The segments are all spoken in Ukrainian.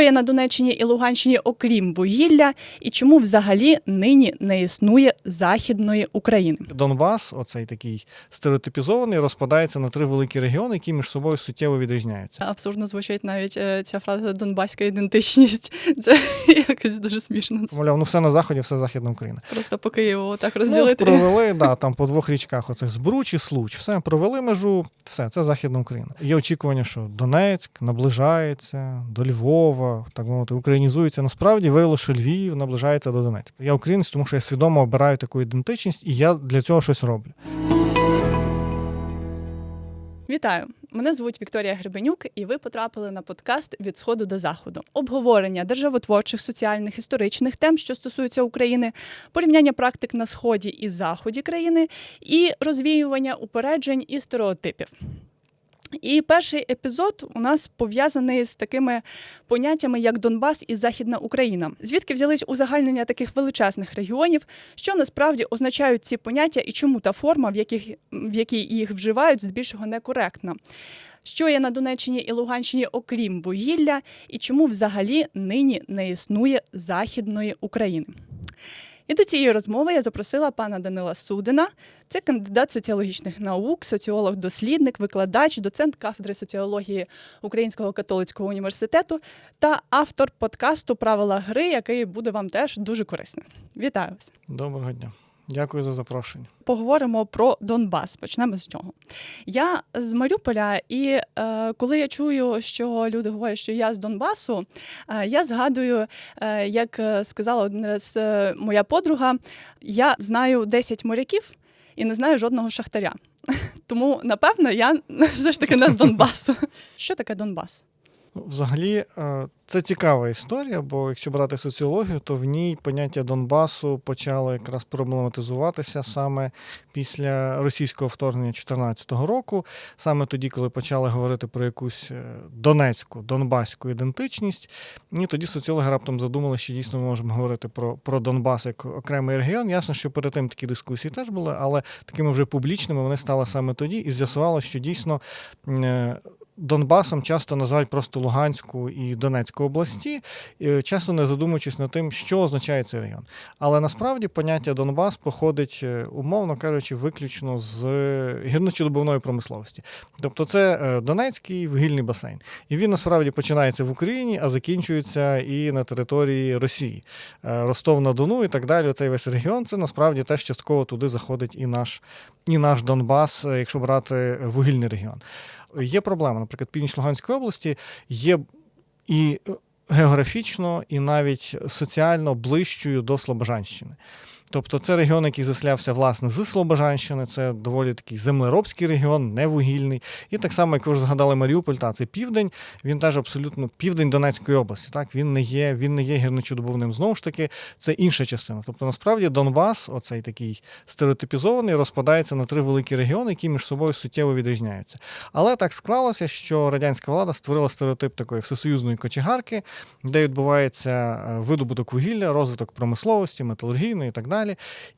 Що на Донеччині і Луганщині, окрім вугілля, і чому взагалі нині не існує західної України? Донбас, оцей такий стереотипізований, розпадається на три великі регіони, які між собою суттєво відрізняються. Абсурдно звучить навіть е, ця фраза донбаська ідентичність. Це якось дуже смішно. Мовляв, ну все на заході, все західна Україна. Просто по Києву так Ну, розділити. провели, да, там по двох річках, оцих Збруч і Случ. Все, провели межу, все, це Західна Україна. Є очікування, що Донецьк наближається до Львова, так мовити, українізується. Насправді виявилося, що Львів наближається до Донецька. Я українець, тому що я свідомо обираю таку ідентичність, і я для цього щось роблю. Вітаю! Мене звуть Вікторія Гребенюк, і ви потрапили на подкаст від сходу до заходу. Обговорення державотворчих, соціальних, історичних тем, що стосуються України, порівняння практик на сході і заході країни, і розвіювання упереджень і стереотипів. І перший епізод у нас пов'язаний з такими поняттями, як Донбас і Західна Україна. Звідки взялись узагальнення таких величезних регіонів, що насправді означають ці поняття і чому та форма, в, яких, в якій їх вживають, здебільшого некоректна. Що є на Донеччині і Луганщині, окрім вугілля, і чому взагалі нині не існує Західної України? І до цієї розмови я запросила пана Данила Судина. Це кандидат соціологічних наук, соціолог-дослідник, викладач, доцент кафедри соціології Українського католицького університету та автор подкасту Правила гри, який буде вам теж дуже корисним. Вітаю вас! Доброго дня. Дякую за запрошення. Поговоримо про Донбас. Почнемо з нього. Я з Маріуполя, і е, коли я чую, що люди говорять, що я з Донбасу, е, я згадую, е, як е, сказала один раз е, моя подруга, я знаю 10 моряків і не знаю жодного шахтаря. Тому, напевно, я все ж таки не з Донбасу. Що таке Донбас? Ну, Взагалі, е, це цікава історія, бо якщо брати соціологію, то в ній поняття Донбасу почало якраз проблематизуватися саме після російського вторгнення 2014 року, саме тоді, коли почали говорити про якусь е, донецьку, донбаську ідентичність. І тоді соціологи раптом задумали, що дійсно ми можемо говорити про, про Донбас як окремий регіон. Ясно, що перед тим такі дискусії теж були, але такими вже публічними вони стали саме тоді, і з'ясувалося, що дійсно. Е, Донбасом часто називають просто Луганську і Донецьку області, е, часто не задумуючись над тим, що означає цей регіон. Але насправді поняття Донбас походить, е, умовно кажучи, виключно з гірничодобувної промисловості. Тобто це е, Донецький вугільний басейн. І він насправді починається в Україні, а закінчується і на території Росії. Е, Ростов на Дону і так далі. Цей весь регіон це насправді теж частково туди заходить і наш, і наш Донбас, е, якщо брати вугільний регіон. Є проблема, наприклад, північ Луганської області є і географічно, і навіть соціально ближчою до Слобожанщини. Тобто це регіон, який заселявся власне з Слобожанщини, це доволі такий землеробський регіон, не вугільний. І так само, як ви вже згадали Маріуполь, та це південь, він теж абсолютно південь Донецької області. Так він не є, він не є гірничодобувним. Знову ж таки, це інша частина. Тобто, насправді Донбас, оцей такий стереотипізований, розпадається на три великі регіони, які між собою суттєво відрізняються. Але так склалося, що радянська влада створила стереотип такої всесоюзної кочегарки, де відбувається е, видобуток вугілля, розвиток промисловості, металургійної і так далі.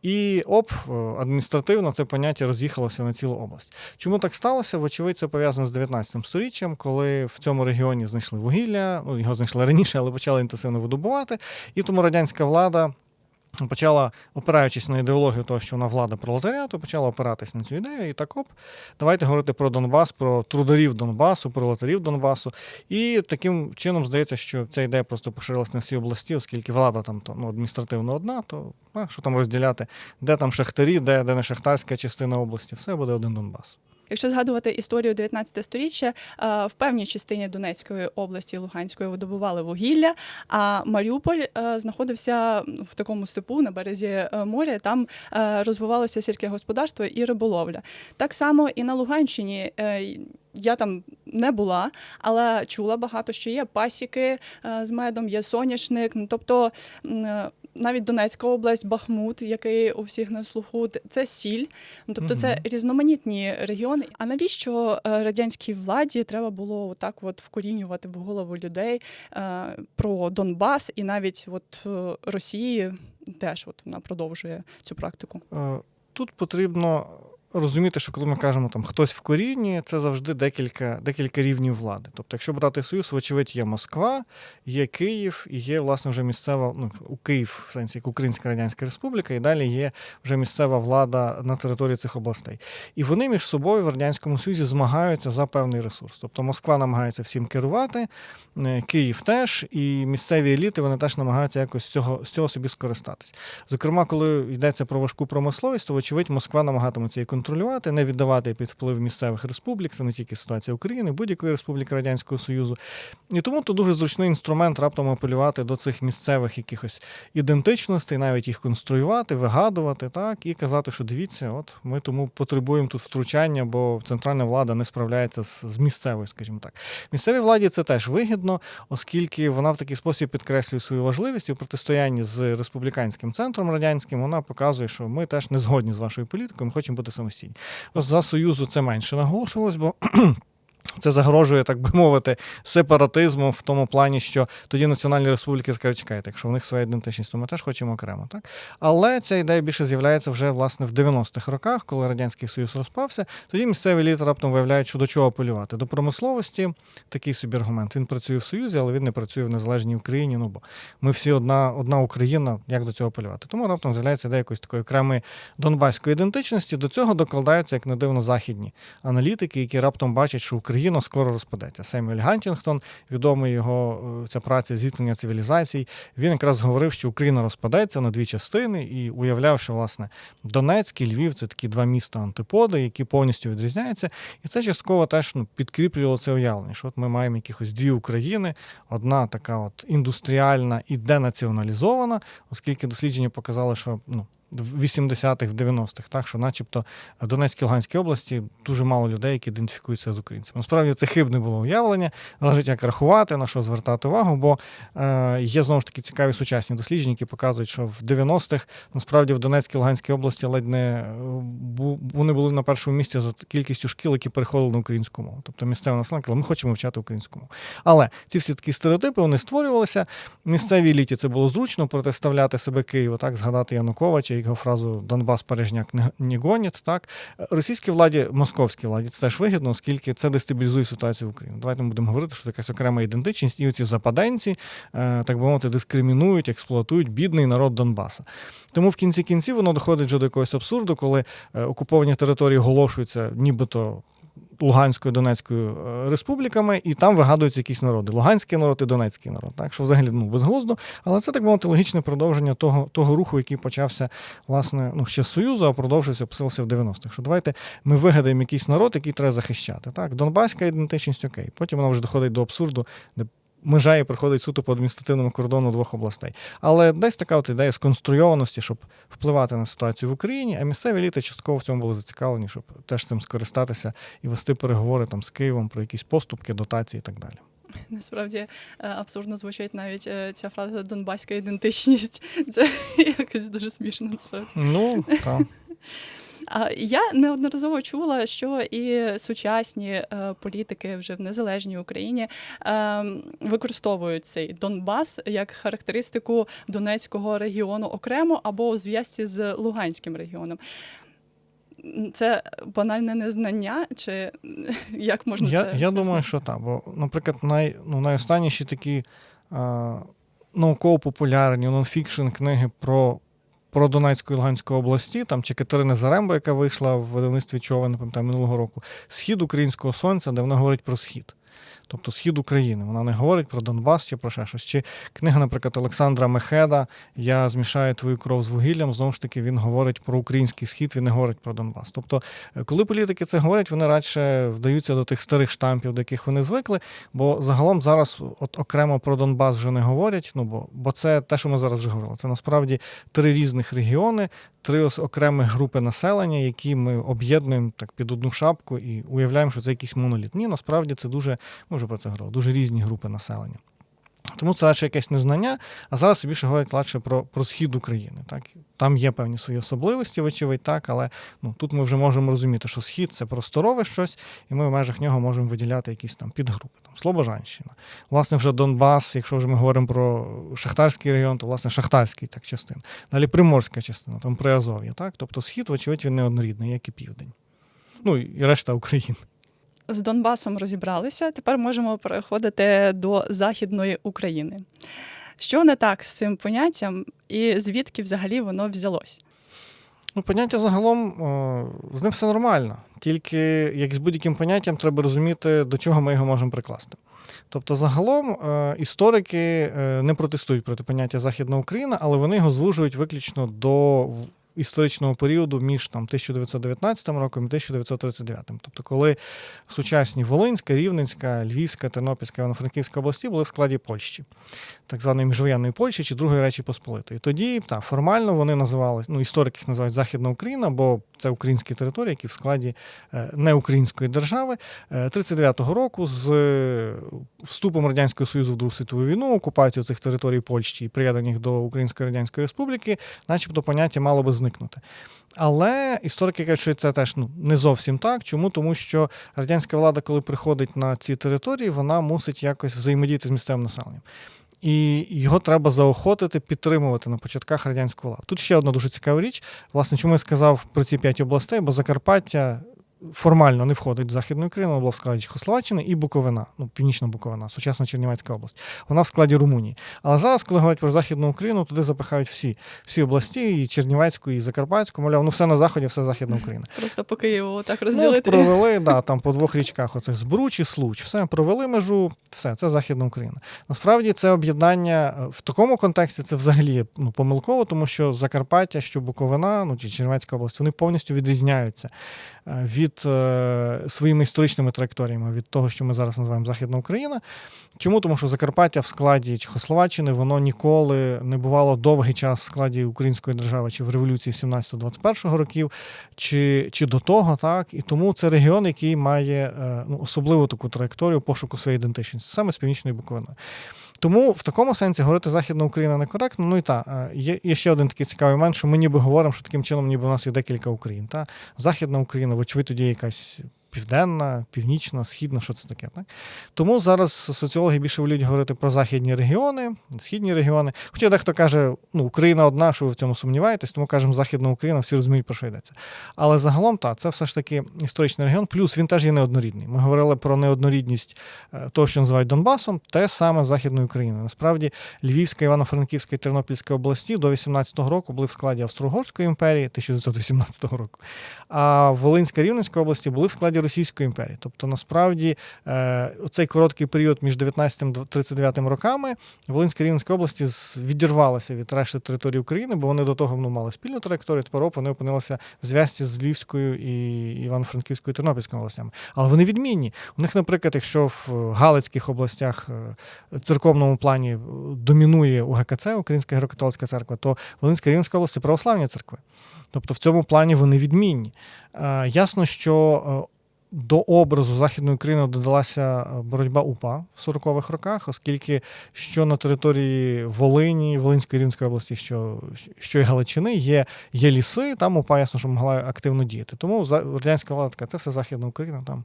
І оп, е, адміністративно це поняття роз'їхалося на цілу область. Чому так сталося? Вочевидь, це пов'язано з 19 сторіччям, коли в цьому регіоні знайшли вугілля, ну його знайшли раніше, але почали інтенсивно видобувати. І тому радянська влада. Почала, опираючись на ідеологію того, що вона влада пролетаріату, почала опиратись на цю ідею. І так оп, давайте говорити про Донбас, про трударів Донбасу, пролетарів Донбасу. І таким чином здається, що ця ідея просто поширилась на всі області, оскільки влада там то ну, адміністративно одна, то а, що там розділяти, де там шахтарі, де, де не шахтарська частина області, все буде один Донбас. Якщо згадувати історію 19 століття, е, в певній частині Донецької області Луганської видобували вугілля, а Маріуполь е, знаходився в такому степу на березі е, моря. Там розвивалося сільське господарство і риболовля. Так само і на Луганщині. Я там не була, але чула багато, що є пасіки з медом, є соняшник. Ну, тобто навіть Донецька область, Бахмут, який у всіх на слуху, це сіль. Ну, тобто це різноманітні регіони. А навіщо е, радянській владі треба було так от вкорінювати в голову людей е, про Донбас і навіть от е, Росії теж от вона продовжує цю практику. Тут потрібно розуміти, що коли ми кажемо там хтось в корінні, це завжди декілька, декілька рівнів влади. Тобто, якщо брати Союз, вочевидь, є Москва, є Київ і є, власне, вже місцева, ну, у Київ, в сенсі як Українська Радянська Республіка, і далі є вже місцева влада на території цих областей. І вони між собою в Радянському Союзі змагаються за певний ресурс. Тобто Москва намагається всім керувати, е, Київ теж, і місцеві еліти вони теж намагаються якось з цього, з цього собі скористатись. Зокрема, коли йдеться про важку промисловість, то вочевидь Москва намагатиметься її контролювати, не віддавати під вплив місцевих республік. Це не тільки ситуація України, будь-якої республіки Радянського Союзу. І тому то дуже зручний інструмент раптом апелювати до цих місцевих якихось ідентичностей, навіть їх конструювати, вигадувати, так і казати, що дивіться, от ми тому потребуємо тут втручання, бо центральна влада не справляється з, з місцевою, скажімо так. Місцевій владі це теж вигідно, оскільки вона в такий спосіб підкреслює свою важливість і в протистоянні з республіканським центром радянським. Вона показує, що ми теж не згодні з вашою політикою, ми хочемо бути самостійні. Ось за союзу це менше наголошувалось, бо. Це загрожує, так би мовити, сепаратизму в тому плані, що тоді національні республіки скажуть, чекайте, якщо в них своя ідентичність, то ми теж хочемо окремо. Так? Але ця ідея більше з'являється вже власне в 90-х роках, коли Радянський Союз розпався. Тоді місцеві еліти раптом виявляють, що до чого апелювати. До промисловості такий собі аргумент. Він працює в Союзі, але він не працює в незалежній Україні. Ну бо ми всі одна, одна Україна, як до цього апелювати. Тому раптом з'являється ідея якоїсь такої окремої донбаської ідентичності. До цього докладаються, як не дивно, західні аналітики, які раптом бачать, що Україна скоро розпадеться. Семюель Гантінгтон, відомий його е, ця праця зіткнення цивілізацій. Він якраз говорив, що Україна розпадеться на дві частини і уявляв, що власне Донецьк і Львів це такі два міста антиподи, які повністю відрізняються. І це частково теж ну, підкріплювало це уявлення. Що от ми маємо якихось дві України, одна така от індустріальна і денаціоналізована, оскільки дослідження показали, що ну. В 80-х, в 90-х, так що, начебто, в Донецькій Луганській області дуже мало людей, які ідентифікуються з українцями. Насправді це хибне було уявлення, залежить як рахувати, на що звертати увагу, бо е, є знову ж таки цікаві сучасні дослідження, які показують, що в 90-х насправді в Донецькій Луганській області ледь не е, бу- вони були на першому місці за кількістю шкіл, які переходили на українську мову. Тобто місцеве населення, казало, ми хочемо вчати українську мову. Але ці всі такі стереотипи вони створювалися. Місцевій еліті це було зручно протиставляти себе Києву, так згадати Януковича, його фразу Донбас Парижняк не, гонять. Так російській владі, московській владі це теж вигідно, оскільки це дестабілізує ситуацію в Україні. Давайте ми будемо говорити, що якась окрема ідентичність, і оці западенці, е, так би мовити, дискримінують, експлуатують бідний народ Донбаса. Тому в кінці кінців воно доходить вже до якогось абсурду, коли е, окуповані території оголошуються, нібито. Луганською Донецькою е, республіками, і там вигадуються якісь народи. Луганський народ і Донецький народ. Так що взагалі ну, безглуздо, але це так мовити логічне продовження того, того руху, який почався власне ну, ще з Союзу, а продовжився, посилився в 90-х. Що давайте ми вигадаємо якийсь народ, який треба захищати. Так, Донбаська ідентичність окей. Потім вона вже доходить до абсурду, де межа і приходить суто по адміністративному кордону двох областей. Але десь така от ідея сконструйованості, щоб впливати на ситуацію в Україні, а місцеві еліти частково в цьому були зацікавлені, щоб теж цим скористатися і вести переговори там з Києвом про якісь поступки, дотації і так далі. Насправді е, абсурдно звучить навіть е, ця фраза Донбаська ідентичність. Це якось дуже смішно насправді. Ну так. Я неодноразово чула, що і сучасні е, політики вже в незалежній Україні е, використовують цей Донбас як характеристику Донецького регіону окремо або у зв'язці з Луганським регіоном. Це банальне незнання, чи як можна Я, це я думаю, що так. Бо, наприклад, най, ну, найостанніші такі а, науково-популярні нонфікшн книги про, про Донецьку і Луганську області, там чи Катерина Заремба, яка вийшла в видавництві Чова, не пам'ятаю, минулого року, Схід українського сонця, де вона говорить про схід. Тобто схід України. Вона не говорить про Донбас чи про ще щось. Чи книга, наприклад, Олександра Мехеда Я змішаю твою кров з вугіллям. Знову ж таки, він говорить про український схід, він не говорить про Донбас. Тобто, е, коли політики це говорять, вони радше вдаються до тих старих штампів, до яких вони звикли. Бо загалом зараз от окремо про Донбас вже не говорять. Ну бо, бо це те, що ми зараз вже говорили. Це насправді три різних регіони, три окремих групи населення, які ми об'єднуємо так під одну шапку і уявляємо, що це якийсь моноліт. Ні, насправді це дуже, ми вже про це говорили, дуже різні групи населення. Тому це радше якесь незнання, а зараз більше говорять радше про, про схід України. Так? Там є певні свої особливості, вочевидь, так, але ну, тут ми вже можемо розуміти, що схід це просторове щось, і ми в межах нього можемо виділяти якісь там підгрупи. Там, Слобожанщина. Власне, вже Донбас, якщо вже ми говоримо про Шахтарський район, то власне Шахтарський так частина. Далі Приморська частина, там Приазов'я. Так? Тобто схід, вочевидь, він не однорідний, як і південь. ну і решта України. З Донбасом розібралися. Тепер можемо переходити до Західної України. Що не так з цим поняттям, і звідки взагалі воно взялось? Ну, поняття загалом з ним все нормально. Тільки як з будь-яким поняттям треба розуміти, до чого ми його можемо прикласти. Тобто, загалом е, історики е, не протестують проти поняття Західна Україна, але вони його звужують виключно до історичного періоду між там 1919 роком і 1939. Тобто, коли сучасні Волинська, Рівненська, Львівська, Тернопільська, Івано-Франківська області були в складі Польщі, так званої міжвоєнної Польщі чи Другої Речі Посполитої. Тоді та формально вони називались, ну історики їх називають Західна Україна, бо це українські території, які в складі е, неукраїнської держави. Е, 39-го року з е, вступом Радянського Союзу в Другу світову війну, окупацію цих територій Польщі і приєднання їх до Української Радянської Республіки, начебто поняття мало би зникнути. Але історики кажуть, що це теж ну, не зовсім так. Чому? Тому що радянська влада, коли приходить на ці території, вона мусить якось взаємодіяти з місцевим населенням. І його треба заохотити, підтримувати на початках радянського влади. Тут ще одна дуже цікава річ. Власне, чому я сказав про ці п'ять областей, бо Закарпаття формально не входить в Західну Україну, вона була в складі Чехословаччини і Буковина, ну, Північна Буковина, сучасна Чернівецька область. Вона в складі Румунії. Але зараз, коли говорять про Західну Україну, туди запихають всі, всі області, і Чернівецьку, і Закарпатську, мовляв, ну все на заході, все Західна Україна. Просто по Києву так Ну, розділити. провели, да, там по двох річках, оцих Збруч і Случ. Все, провели межу, все, це Західна Україна. Насправді це об'єднання е, в такому контексті це взагалі ну, помилково, тому що Закарпаття, що Буковина, ну чи Чернівецька область, вони повністю відрізняються від е, своїми історичними траєкторіями від того, що ми зараз називаємо Західна Україна. Чому? Тому що Закарпаття в складі Чехословаччини воно ніколи не бувало довгий час в складі української держави чи в революції 17-21 років, чи, чи до того, так. І тому це регіон, який має е, ну, особливу таку траєкторію пошуку своєї ідентичності, саме з північної Буковиною. Тому в такому сенсі говорити Західна Україна некоректно. Ну і та е, є, є ще один такий цікавий момент, що ми ніби говоримо, що таким чином, ніби у нас є декілька Україн. Та? Західна Україна, вочевидь, тоді якась південна, північна, східна, що це таке. Так? Тому зараз соціологи більше воліють говорити про західні регіони, східні регіони. Хоча дехто каже, ну, Україна одна, що ви в цьому сумніваєтесь, тому кажемо Західна Україна, всі розуміють, про що йдеться. Але загалом, так, це все ж таки історичний регіон, плюс він теж є неоднорідний. Ми говорили про неоднорідність е, того, що називають Донбасом, те саме Західної України. Насправді, Львівська, Івано-Франківська і Тернопільська області до 18-го року були в складі Австро-Угорської імперії 1918 року. А Волинська Рівненська області були в складі Російської імперії. Тобто, насправді, е, цей короткий період між 19-39 роками Волинська Рівненська області відірвалася від решти території України, бо вони до того ну, мали спільну траєкторію, тепер вони опинилися в зв'язці з Львівською і Івано-Франківською Тернопільською областями. Але вони відмінні. У них, наприклад, якщо в Галицьких областях е, церковному плані домінує УГКЦ, Українська греко-католицька церква, то Волинська Рівненська область православні церкви. Тобто в цьому плані вони відмінні. Е, Ясно, що до образу Західної України додалася е, боротьба УПА в 40-х роках, оскільки що на території Волині, Волинської Рівненської області, що, що і Галичини, є, є ліси, там УПА ясно, що могла активно діяти. Тому радянська влада така, це все Західна Україна, там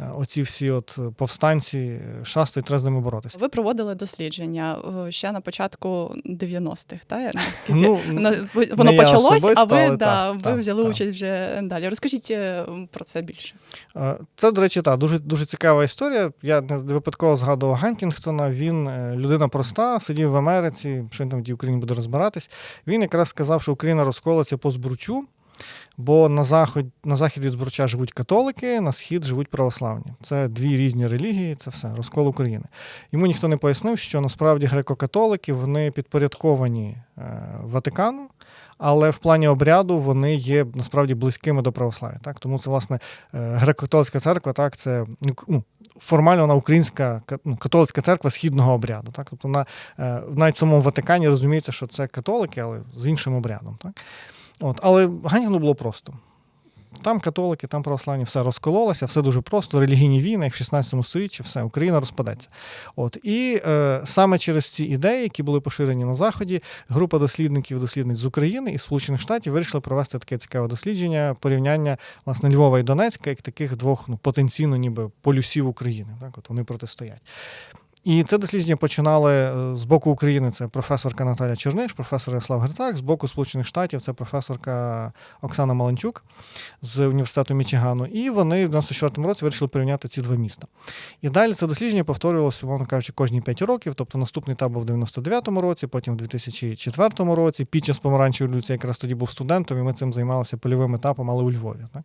е, оці всі от повстанці е, шастають, треба з ними боротися. Ви проводили дослідження ще на початку 90-х, та Ну, воно, почалось, а ви, да, так, ви так, взяли так. участь вже далі. Розкажіть про це більше. Е, Це, до речі, так, дуже, дуже цікава історія. Я не випадково згадував Гантінгтона. Він е, людина проста, сидів в Америці, що він там в Україні буде розбиратись. Він якраз сказав, що Україна розколиться по збручу, бо на захід, на захід від збруча живуть католики, на схід живуть православні. Це дві різні релігії, це все, розкол України. Йому ніхто не пояснив, що насправді греко-католики вони підпорядковані е, Ватикану. Але в плані обряду вони є насправді близькими до православ'я. Так? Тому це, власне, е, греко-католицька церква, так, це ну, ну, формально вона українська ну, католицька церква східного обряду. Так? Тобто вона е, навіть в самому Ватикані розуміється, що це католики, але з іншим обрядом. Так? От, але Ганівну було просто. Там католики, там православні, все розкололося, все дуже просто. Релігійні війни, як в 16 столітті, все, Україна розпадеться. От і е, саме через ці ідеї, які були поширені на заході, група дослідників, дослідниць з України і Сполучених Штатів вирішили провести таке цікаве дослідження, порівняння власне Львова і Донецька як таких двох ну, потенційно ніби полюсів України. Так, от вони протистоять. І це дослідження починали е, з боку України. Це професорка Наталя Черниш, професор Ярослав Грицак, з боку Сполучених Штатів це професорка Оксана Маланчук з університету Мічигану. І вони в 94-му році вирішили порівняти ці два міста. І далі це дослідження повторювалося, умовно кажучи, кожні 5 років. Тобто наступний етап був в 99-му році, потім в 2004 році. Під час помаранчевої революції якраз тоді був студентом, і ми цим займалися польовим етапом, але у Львові. Так?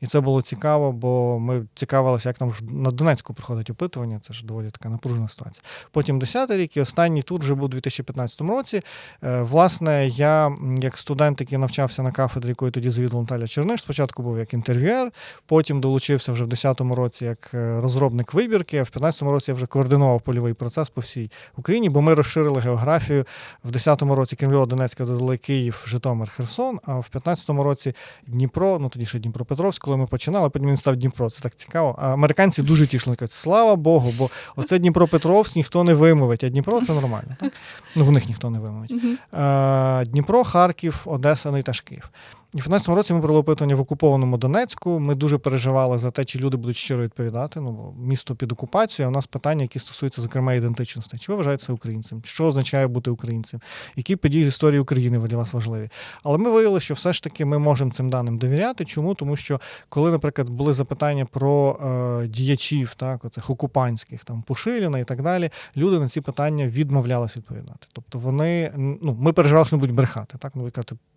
І це було цікаво, бо ми цікавилися, як там на Донецьку проходить опитування. Це ж доволі така напружена ситуація. Потім 10-й рік, і останній тур вже був у 2015 році. Е, Власне, я як студент, який навчався на кафедрі, якою тоді завідувала Наталя Черниш, спочатку був як інтерв'юер, потім долучився вже в 10-му році як е, розробник вибірки, а в 15-му році я вже координував польовий процес по всій Україні, бо ми розширили географію. В 10-му році крім Донецька додали Київ, Житомир, Херсон, а в 15-му році Дніпро, ну тоді ще Дніпропетровськ, коли ми починали, потім він став Дніпро. Це так цікаво. А американці дуже тішили, кажуть, слава Богу, бо оце Дніпропетровськ ніхто не вимовить, а Дніпро це нормально. Так? Ну, в них ніхто не вимовить. Е, Дніпро, Харків, Одеса, ну і теж Київ. І в 15 році ми провели опитування в окупованому Донецьку. Ми дуже переживали за те, чи люди будуть щиро відповідати. Ну, місто під окупацією, а у нас питання, які стосуються, зокрема, ідентичності. Чи ви вважаєте українцем? Що означає бути українцем? Які події з історії України для вас важливі? Але ми виявили, що все ж таки ми можемо цим даним довіряти. Чому? Тому що коли, наприклад, були запитання про е, діячів, так, оцих окупантських, там Пушиліна і так далі, люди на ці питання відмовлялися відповідати. Тобто вони ну, ми переживали, що вони будуть брехати. Так, ну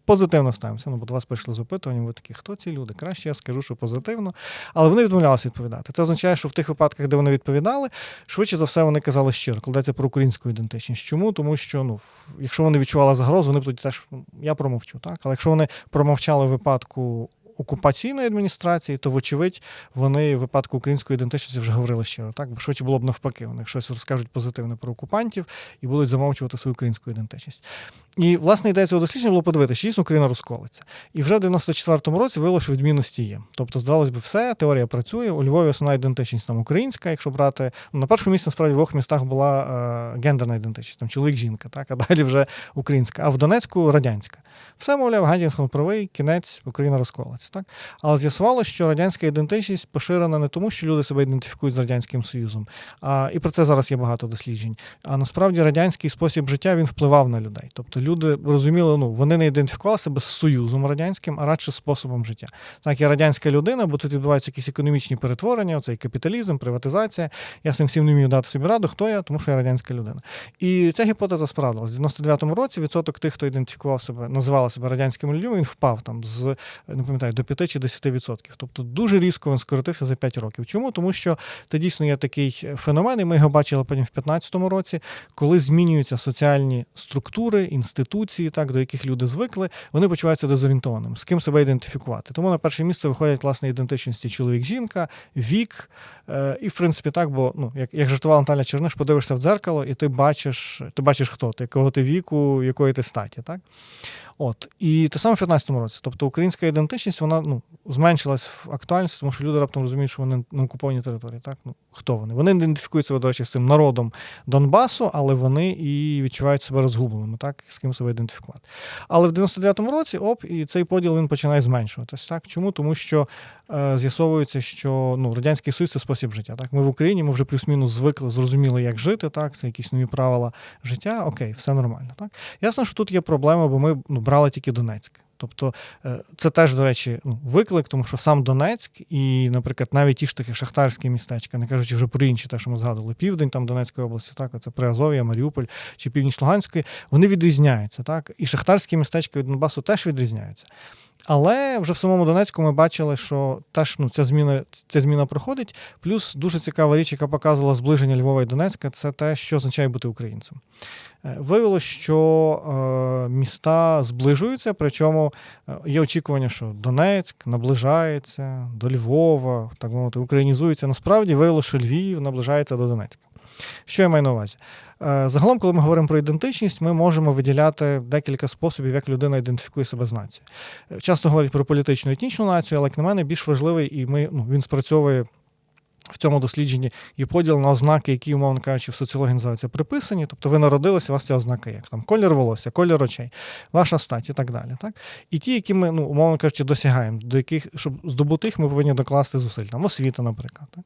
позитивно ставимося. Ну, бо до вас прийшли з опитуванням, ви такі, хто ці люди? Краще я скажу, що позитивно. Але вони відмовлялися відповідати. Це означає, що в тих випадках, де вони відповідали, швидше за все вони казали щиро, кладеться про українську ідентичність. Чому? Тому що ну, якщо вони відчували загрозу, вони б тоді теж я промовчу. Так? Але якщо вони промовчали в випадку. Окупаційної адміністрації, то вочевидь вони в випадку української ідентичності вже говорили щиро, так бо швидше було б навпаки. Вони щось розкажуть позитивне про окупантів і будуть замовчувати свою українську ідентичність. І власне ідея цього дослідження було подивитися, чи дійсно Україна розколиться. І вже в 94-му році виявилося, що відмінності є. Тобто, здавалось би, все, теорія працює. У Львові основна ідентичність там українська. Якщо брати ну, на першому місці, насправді в двох містах була е, гендерна ідентичність, там чоловік-жінка, так, а далі вже українська. А в Донецьку радянська. Все, мовляв, Гандінсон правий, кінець, Україна розколиться. Так? Але з'ясувалося, що радянська ідентичність поширена не тому, що люди себе ідентифікують з Радянським Союзом. А, і про це зараз є багато досліджень. А насправді радянський спосіб життя він впливав на людей. Тобто люди розуміли, ну вони не ідентифікували себе з Союзом радянським, а радше з способом життя. Так, я радянська людина, бо тут відбуваються якісь економічні перетворення, оцей капіталізм, приватизація. Я цим всім не вмію дати собі раду, хто я, тому що я радянська людина. І ця гіпотеза справдилась. В 99-му році відсоток тих, хто ідентифікував себе, називали себе радянськими людьми, він впав там з не пам'ятаю до 5 чи 10 відсотків. Тобто дуже різко він скоротився за 5 років. Чому? Тому що це дійсно є такий феномен, і ми його бачили потім в 15-му році, коли змінюються соціальні структури, інституції, так до яких люди звикли, вони почуваються дезорієнтованими, з ким себе ідентифікувати. Тому на перше місце виходять власне ідентичності чоловік-жінка, вік. Е, і в принципі так, бо ну як, як жартувала Наталя Черниш, подивишся в дзеркало, і ти бачиш, ти бачиш хто ти, якого ти віку, якої ти статі, так? От і те саме в 15-му році. Тобто українська ідентичність вона ну зменшилась в актуальності, тому що люди раптом розуміють, що вони на окупованій території. Так ну хто вони? Вони ідентифікують себе, до речі, з цим народом Донбасу, але вони і відчувають себе розгубленими, так з ким себе ідентифікувати. Але в 99-му році оп, і цей поділ він починає зменшуватись. Так чому? Тому що е, з'ясовується, що ну радянський союз це спосіб життя. Так, ми в Україні ми вже плюс-мінус звикли, зрозуміли, як жити. Так, це якісь нові правила життя. Окей, все нормально. Так, ясно, що тут є проблема, бо ми ну, брали тільки Донецьк. Тобто е, це теж, до речі, ну, виклик, тому що сам Донецьк і, наприклад, навіть ті ж такі шахтарські містечка, не кажучи вже про інші, те, що ми згадували, південь там Донецької області, так, це Приазов'я, Маріуполь чи північ Луганської, вони відрізняються. Так? І шахтарські містечка від Донбасу теж відрізняються. Але вже в самому Донецьку ми бачили, що теж ну, ця зміна ця зміна проходить. Плюс дуже цікава річ, яка показувала зближення Львова і Донецька, це те, що означає бути українцем. Е, Виявилось, що е, міста зближуються, причому е, є очікування, що Донецьк наближається до Львова, так мовити, українізується. Насправді виявилося, що Львів наближається до Донецька. Що я маю на увазі? Е, Загалом, коли ми говоримо про ідентичність, ми можемо виділяти декілька способів, як людина ідентифікує себе з нацією. Е, Часто говорять про політичну етнічну націю, але як на мене більш важливий, і ми, ну, він спрацьовує в цьому дослідженні є поділ на ознаки, які, умовно кажучи, в соціології називаються приписані. Тобто ви народилися, у вас ці ознаки, як там колір волосся, колір очей, ваша стать і так далі. Так? І ті, які ми, ну, умовно кажучи, досягаємо, до яких, щоб здобути їх, ми повинні докласти зусиль. Там освіта, наприклад. Так?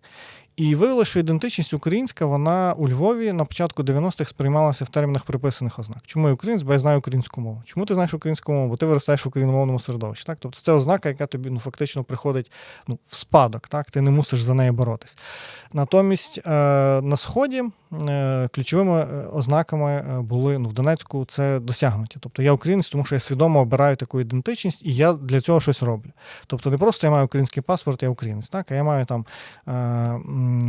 І виявилося, що ідентичність українська, вона у Львові на початку 90-х сприймалася в термінах приписаних ознак. Чому я українець, бо я знаю українську мову. Чому ти знаєш українську мову? Бо ти виростаєш в україномовному середовищі. Так? Тобто це ознака, яка тобі ну, фактично приходить ну, в спадок, так? ти не мусиш за неї боротись. Натомість е, на Сході е, ключовими е, ознаками е, були ну, в Донецьку це досягнуті. Тобто я українець, тому що я свідомо обираю таку ідентичність, і я для цього щось роблю. Тобто не просто я маю український паспорт, я українець, так? а я маю там е,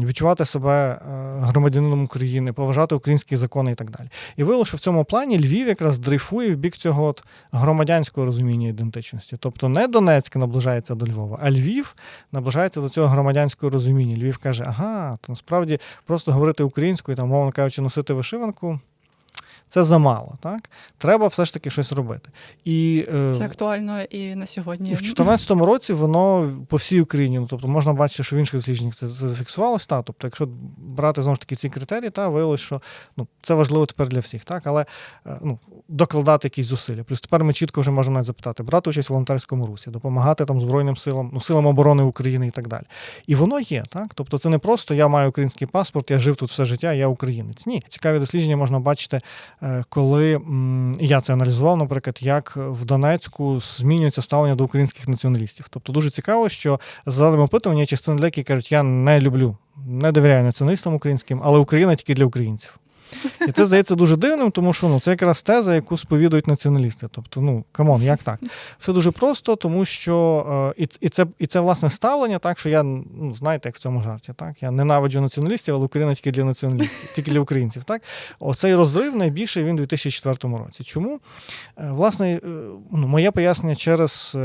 відчувати себе е, громадянином України, поважати українські закони і так далі. І виявилося, що в цьому плані Львів якраз дрейфує в бік цього от громадянського розуміння ідентичності. Тобто не Донецьк наближається до Львова, а Львів наближається до цього громадянського розуміння. Львів каже, ага, то насправді просто говорити українською, там, мовно кажучи, носити вишиванку. Це замало, так? Треба все ж таки щось робити. І, е, Це актуально і на сьогодні. і в 2014 році воно по всій Україні, ну тобто можна бачити, що в інших дослідженнях це, це зафіксувалось. Та, тобто, якщо брати знову ж таки ці критерії, та виявилось, що ну, це важливо тепер для всіх, так, але е, ну, докладати якісь зусилля. Плюс тепер ми чітко вже можемо навіть запитати, брати участь в волонтерському русі, допомагати там Збройним силам, ну, силам оборони України і так далі. І воно є, так? Тобто це не просто я маю український паспорт, я жив тут все життя, я українець. Ні, цікаві дослідження можна бачити, е, коли я це аналізував, наприклад, як в Донецьку змінюється ставлення до українських націоналістів. Тобто дуже цікаво, що за опитування частина людей, кажуть, я не люблю, не довіряю націоналістам українським, але Україна тільки для українців. І це здається дуже дивним, тому що ну, це якраз теза, яку сповідують націоналісти. Тобто, ну камон, як так? Все дуже просто, тому що е, і, і, це, і це власне ставлення, так що я ну, знаєте, як в цьому жарті, так я ненавиджу націоналістів, але Україна тільки для націоналістів, тільки для українців. Так, оцей розрив найбільший він у 2004 році. Чому? Е, Власне, е, ну, моє пояснення через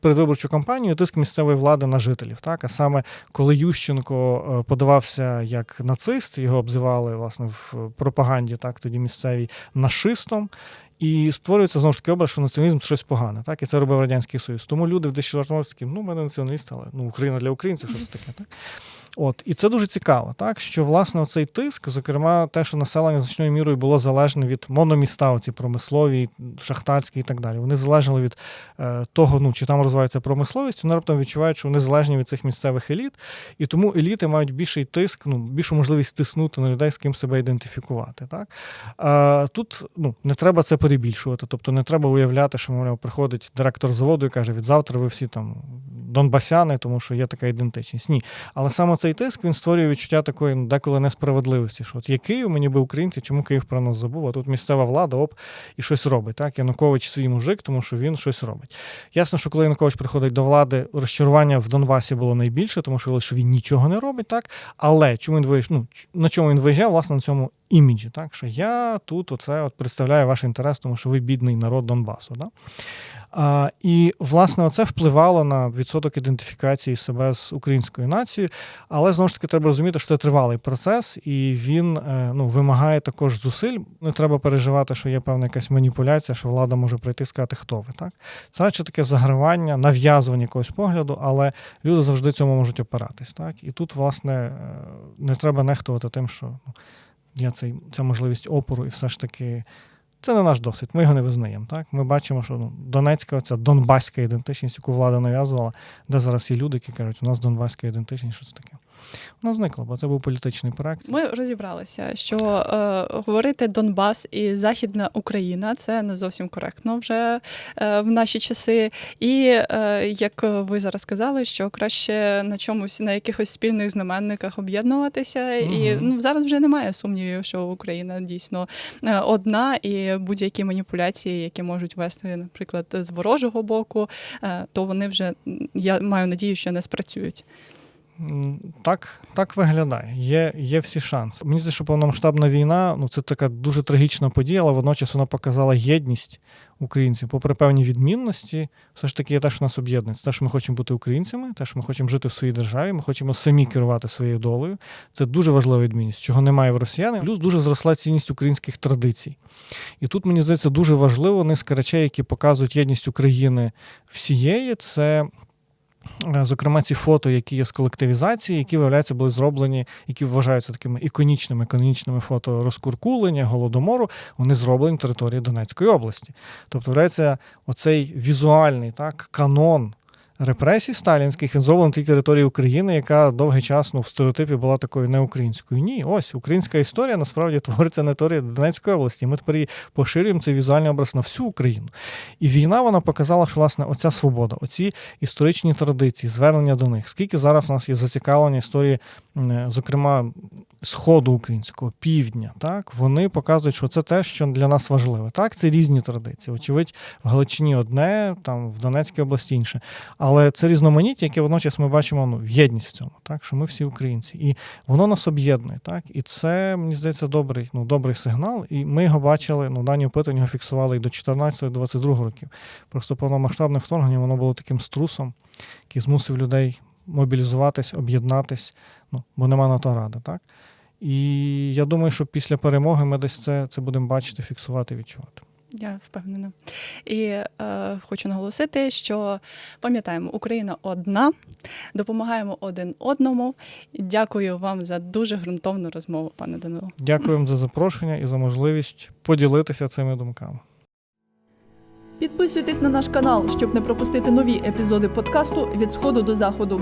передвиборчу кампанію тиск місцевої влади на жителів. Так, а саме коли Ющенко подавався як нацист, його обзивали власне в пропаганді, так тоді місцевій нашистом. І створюється знову ж таки образ, що націоналізм це щось погане, так і це робив радянський союз. Тому люди в 2004 році такі, ну, ми не націоналісти, але ну Україна для українців, що це таке, так. От і це дуже цікаво, так що власне оцей тиск, зокрема, те, що населення значною мірою було залежне від мономіста, ці промислові, шахтарські і так далі. Вони залежали від е, того, ну чи там розвивається промисловість, вони раптом відчувають, що вони залежні від цих місцевих еліт, і тому еліти мають більший тиск, ну більшу можливість стиснути на людей, з ким себе ідентифікувати. Так а, тут ну не треба це перебільшувати, тобто не треба уявляти, що мовляв приходить директор заводу і каже: від завтра ви всі там донбасяни, тому що є така ідентичність. Ні, але саме цей тиск він створює відчуття такої ну, деколи несправедливості. Що от є Київ, мені би українці, чому Київ про нас забув? А тут місцева влада оп і щось робить. Так, Янукович свій мужик, тому що він щось робить. Ясно, що коли Янукович приходить до влади, розчарування в Донбасі було найбільше, тому що що він нічого не робить, так. Але чому він виїжджав, ну, на чому він виїжджав, власне, на цьому іміджі, так що я тут оце от представляю ваш інтерес, тому що ви бідний народ Донбасу. Да? А, І, власне, це впливало на відсоток ідентифікації себе з українською нацією. Але знову ж таки треба розуміти, що це тривалий процес, і він е, ну, вимагає також зусиль. Не треба переживати, що є певна якась маніпуляція, що влада може прийти і сказати, хто ви. Так? Це радше таке загравання, нав'язування якогось погляду, але люди завжди цьому можуть опиратись. Так? І тут, власне, е, не треба нехтувати тим, що ну, є цей, ця можливість опору, і все ж таки. Це не наш досвід, ми його не визнаємо. Так? Ми бачимо, що ну, Донецька, ця донбаська ідентичність, яку влада нав'язувала, де зараз є люди, які кажуть, у нас донбаська ідентичність, що це таке. Вона зникла, бо це був політичний проект. Ми розібралися, що е, говорити Донбас і Західна Україна це не зовсім коректно вже е, в наші часи. І е, як ви зараз сказали, що краще на чомусь на якихось спільних знаменниках об'єднуватися. І ну зараз вже немає сумнівів, що Україна дійсно е, одна, і будь-які маніпуляції, які можуть вести, наприклад, з ворожого боку, е, то вони вже я маю надію, що не спрацюють. Так, так виглядає. Є, є всі шанси. Мені здається, що повномасштабна війна ну це така дуже трагічна подія, але водночас вона показала єдність українців. Попри певні відмінності, все ж таки є те, що нас об'єднує. Це те, що ми хочемо бути українцями, те, що ми хочемо жити в своїй державі, ми хочемо самі керувати своєю долею. Це дуже важлива відмінність, чого немає в росіян. Плюс дуже зросла цінність українських традицій. І тут мені здається дуже важливо низка речей, які показують єдність України всієї. Це Зокрема, ці фото, які є з колективізації, які виявляються, були зроблені, які вважаються такими іконічними, канонічними фото розкуркулення, голодомору, вони зроблені на території Донецької області. Тобто, виявляється, оцей візуальний так, канон репресій сталінських він зроблений на тій території України, яка довгий час ну, в стереотипі була такою неукраїнською. Ні, ось українська історія насправді твориться на території Донецької області. Ми тепер її поширюємо цей візуальний образ на всю Україну. І війна вона показала, що власне оця свобода, оці історичні традиції, звернення до них. Скільки зараз у нас є зацікавлення історії, зокрема. Сходу українського, півдня, так вони показують, що це те, що для нас важливе. Так, це різні традиції. Очевидь, в Галичині одне, там в Донецькій області інше. Але це різноманіття, яке водночас ми бачимо ну, єдність в цьому, так що ми всі українці, і воно нас об'єднує, так і це мені здається добрий, ну добрий сигнал. І ми його бачили. Ну дані опитування його фіксували і до 14-22 років. Просто повномасштабне вторгнення воно було таким струсом, який змусив людей мобілізуватись, об'єднатись. Ну бо нема на то ради, так. І я думаю, що після перемоги ми десь це, це будемо бачити, фіксувати, відчувати. Я впевнена. І е, хочу наголосити, що пам'ятаємо, Україна одна, допомагаємо один одному. Дякую вам за дуже ґрунтовну розмову, пане Данило. Дякую вам за запрошення і за можливість поділитися цими думками. Підписуйтесь на наш канал, щоб не пропустити нові епізоди подкасту від сходу до заходу.